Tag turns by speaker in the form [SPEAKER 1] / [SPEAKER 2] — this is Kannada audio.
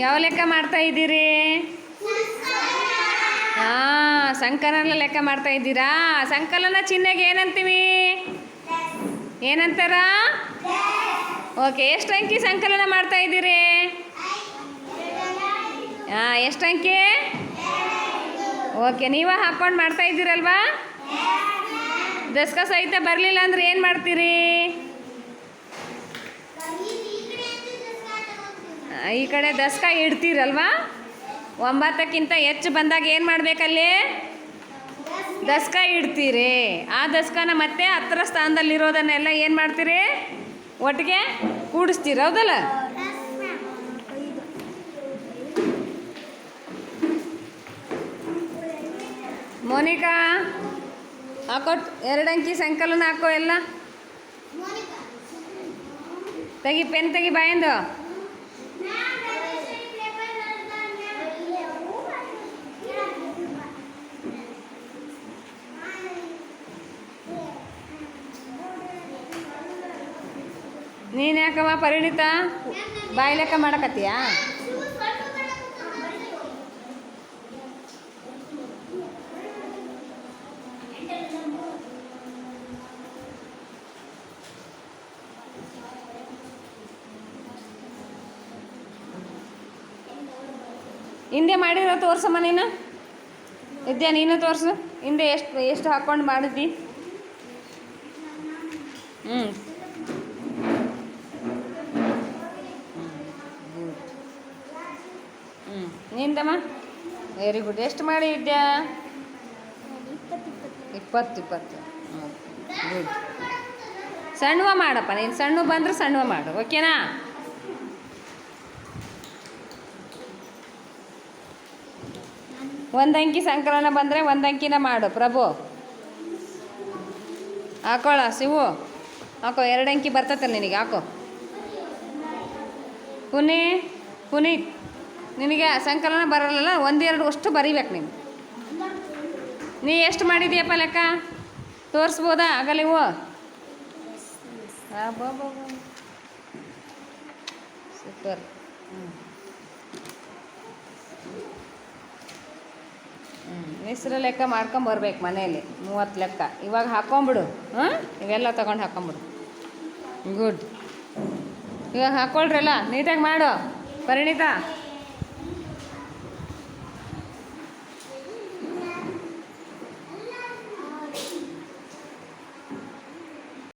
[SPEAKER 1] ಯಾವ ಲೆಕ್ಕ ಮಾಡ್ತಾ ಇದ್ದೀರಿ? ಹಾಂ ಸಂಕಲನ ಲೆಕ್ಕ ಮಾಡ್ತಾ ಇದ್ದೀರಾ? ಸಂಕಲನ ಚಿಹ್ನೆಗೆ ಏನಂತೀವಿ? ಏನಂತಾರ? ಓಕೆ, ಎಷ್ಟು ಅಂಕಿ ಸಂಕಲನ ಮಾಡ್ತಾ ಇದ್ದೀರಿ? ಹಾಂ ಎಷ್ಟು ಅಂಕಿ? ಓಕೆ, ನೀವೇ ಹಾಕೊಂಡು ಮಾಡ್ತಾ ಇದ್ದೀರಲ್ವಾ? ದಸ್ಕ ಸಹಿತ ಬರಲಿಲ್ಲ ಅಂದ್ರೆ ಏನು ಮಾಡ್ತೀರಿ ಆ, ಈ ಕಡೆ ದಸ್ಕ ಇಡ್ತೀರಲ್ವಾ? ಒಂಬತ್ತಕ್ಕಿಂತ ಹೆಚ್ಚು ಬಂದಾಗ ಏನು ಮಾಡಬೇಕಲ್ಲಿ? ದಸ್ಕ ಇಡ್ತೀರಿ. ಆ ದಸ್ಕನ ಮತ್ತೆ ಹತ್ತಿರ ಸ್ಥಾನದಲ್ಲಿರೋದನ್ನೆಲ್ಲ ಏನು ಮಾಡ್ತೀರಿ? ಒಟ್ಟಿಗೆ ಕೂಡಿಸ್ತೀರ, ಹೌದಲ್ಲ? ಮೋನಿಕಾ ಹಾಕೋ ಎರಡು ಅಂಕಿ ಸಂಕಲನ ಹಾಕೋ ಎಲ್ಲ. ತೆಗಿ, ಪೆನ್ ತೆಗಿ ಬಾಯಿಂದ. ನೀನು ಪರಿಣಿತ? ಬಾಯಿ ಲೆಕ್ಕ ಮಾಡಕತ್ತೀಯಾ? ಹಿಂದೆ ಮಾಡಿರೋ ತೋರ್ಸಮ್ಮ ನೀನು. ಇದ್ಯಾ ನೀನು ತೋರಿಸು. ಹಿಂದೆ ಎಷ್ಟು ಎಷ್ಟು ಹಾಕ್ಕೊಂಡು ಮಾಡಿದ್ದಿ? ಹ್ಞೂ ಹ್ಞೂ ನಿಂದಮ್ಮ? ವೆರಿ ಗುಡ್ ಎಷ್ಟು ಮಾಡಿ ವಿದ್ಯಾ ಇಪ್ಪತ್ತು ಇಪ್ಪತ್ತು. ಗುಡ್ ಸಣ್ಣವ ಮಾಡಪ್ಪ, ನೀನು ಸಣ್ಣ ಬಂದ್ರೆ ಸಣ್ಣವ ಮಾಡು ಓಕೆನಾ ಒಂದು ಅಂಕಿ ಸಂಕಲನ ಬಂದರೆ ಒಂದು ಅಂಕಿನ ಮಾಡು, ಪ್ರಭು. ಹಾಕೋಳ, ಶಿವು. ಹಾಕೋ, ಎರಡು ಅಂಕಿ ಬರ್ತೈತೆ ನಿನಗೆ, ಹಾಕೋ. ಪುನಿ ಪುನೀತ್. ನಿನಗೆ ಸಂಕಲನ ಬರಲ್ಲ ಒಂದೆರಡು ಅಷ್ಟು ಬರಿಬೇಕು ನೀನು. ನೀ ಎಷ್ಟು ಮಾಡಿದೀಯಪ್ಪ ಲೆಕ್ಕ? ತೋರಿಸ್ಬೋದಾ ಆಗಲಿವು ಸೂಪರ್. ಹ್ಞೂ ಲೆಕ್ಕ ಮಾಡ್ಕೊಂಬರ್ಬೇಕು ಮನೇಲಿ ಮೂವತ್ತು ಲೆಕ್ಕ. ಇವಾಗ ಹಾಕೊಂಬಿಡು. ಹಾಂ ಇವೆಲ್ಲ ತಗೊಂಡು ಹಾಕೊಂಬಿಡು. ಗುಡ್. ಇವಾಗ ಹಾಕ್ಕೊಳ್ರಲ್ಲ ನೀಟಾಗಿ ಮಾಡು. ಪರಿಣಿತ?